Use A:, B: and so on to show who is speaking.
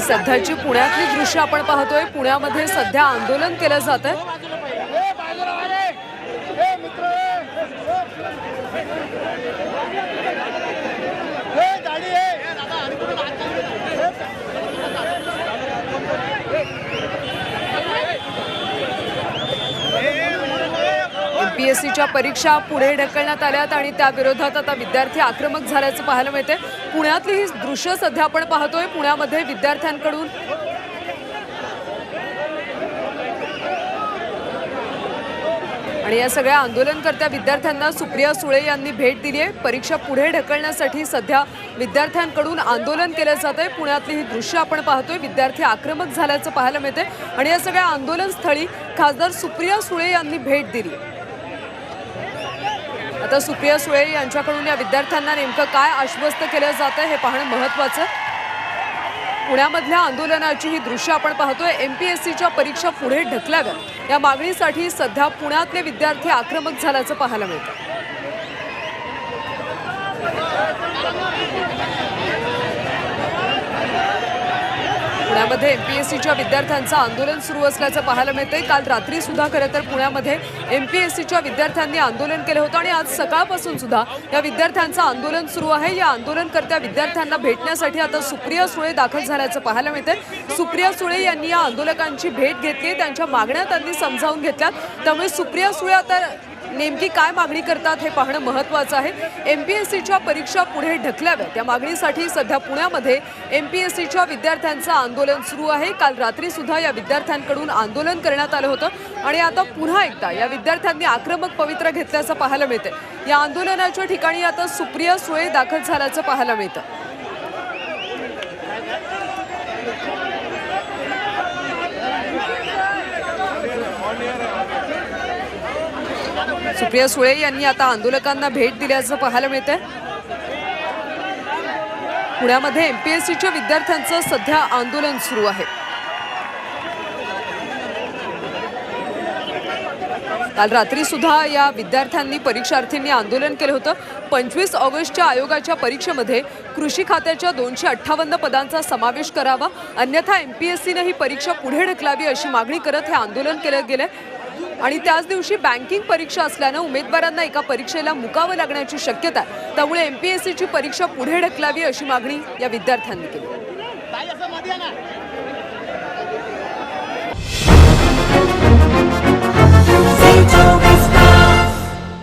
A: सध्याची पुण्यातली दृश्य आपण पाहतोय पुण्यामध्ये सध्या आंदोलन केलं जात आहे एमपीएससीच्या परीक्षा पुढे ढकलण्यात आल्यात आणि त्या विरोधात आता विद्यार्थी आक्रमक झाल्याचं पाहायला मिळते पुण्यातली ही दृश्य सध्या आपण पाहतोय. पुण्यामध्ये विद्यार्थ्यांकडून आणि या सगळ्या आंदोलनकर्त्या विद्यार्थ्यांना सुप्रिया सुळे यांनी भेट दिली आहे. परीक्षा पुढे ढकलण्यासाठी सध्या विद्यार्थ्यांकडून आंदोलन केलं जात आहे. पुण्यातली ही दृश्य आपण पाहतोय. विद्यार्थी आक्रमक झाल्याचं पाहायला मिळते आणि या सगळ्या आंदोलन स्थळी खासदार सुप्रिया सुळे यांनी भेट दिली आता सुप्रिया सुळे यांच्याकडून या विद्यार्थ्यांना नेमकं काय आश्वस्त केलं जातं हे पाहणं महत्वाचं. पुण्यामधल्या आंदोलनाची ही दृश्य आपण पाहतोय. एमपीएससीच्या परीक्षा पुढे ढकलाव्यात. या मागणीसाठी सध्या पुण्यातले विद्यार्थी आक्रमक झाल्याचं पाहायला मिळतं. पुण्यामध्ये एम पी एस सीच्या विद्यार्थ्यांचं आंदोलन सुरू असल्याचं पाहायला मिळतंय. काल रात्री सुद्धा खरं तर पुण्यामध्ये एम पी एस सीच्या विद्यार्थ्यांनी आंदोलन केलं होतं आणि आज सकाळपासून सुद्धा या विद्यार्थ्यांचं आंदोलन सुरू आहे. या आंदोलनकर्त्या विद्यार्थ्यांना भेटण्यासाठी आता सुप्रिया सुळे दाखल झाल्याचं पाहायला मिळतंय. सुप्रिया सुळे यांनी या आंदोलकांची भेट घेतली. त्यांच्या मागण्या त्यांनी समजावून घेतल्या त्यामुळे सुप्रिया सुळे आता नेमकी काय मागणी करतात हे पाहणं महत्त्वाचं आहे. एम पी एस सीच्या परीक्षा पुढे ढकलाव्यात. या मागणीसाठी सध्या पुण्यामध्ये एम पी एस सीच्या विद्यार्थ्यांचं आंदोलन सुरू आहे. काल रात्री सुद्धा या विद्यार्थ्यांकडून आंदोलन करण्यात आलं होतं. आणि आता पुन्हा एकदा या विद्यार्थ्यांनी आक्रमक पवित्र घेतल्याचं पाहायला मिळते या आंदोलनाच्या ठिकाणी आता सुप्रिया सुळे दाखल झाल्याचं पाहायला मिळतं. सुप्रिया सुळे यांनी आता आंदोलकांना भेट दिल्याचं पाहायला मिळतंय. पुण्यामध्ये एमपीएससीच्या विद्यार्थ्यांचं सध्या आंदोलन सुरू आहे. काल रात्री सुद्धा या विद्यार्थ्यांनी परीक्षार्थींनी आंदोलन केलं होतं. पंचवीस ऑगस्टच्या आयोगाच्या परीक्षेमध्ये कृषी खात्याच्या दोनशे अठ्ठावन्न पदांचा समावेश करावा अन्यथा एमपीएससीनं ही परीक्षा पुढे ढकलावी अशी मागणी करत हे आंदोलन केलं गेलं आणि त्याच दिवशी बँकिंग परीक्षा असल्यानं उमेदवारांना एका परीक्षेला मुकावं लागण्याची शक्यता त्यामुळे एम पी एस सीची परीक्षा पुढे ढकलावी अशी मागणी या विद्यार्थ्यांनी केली.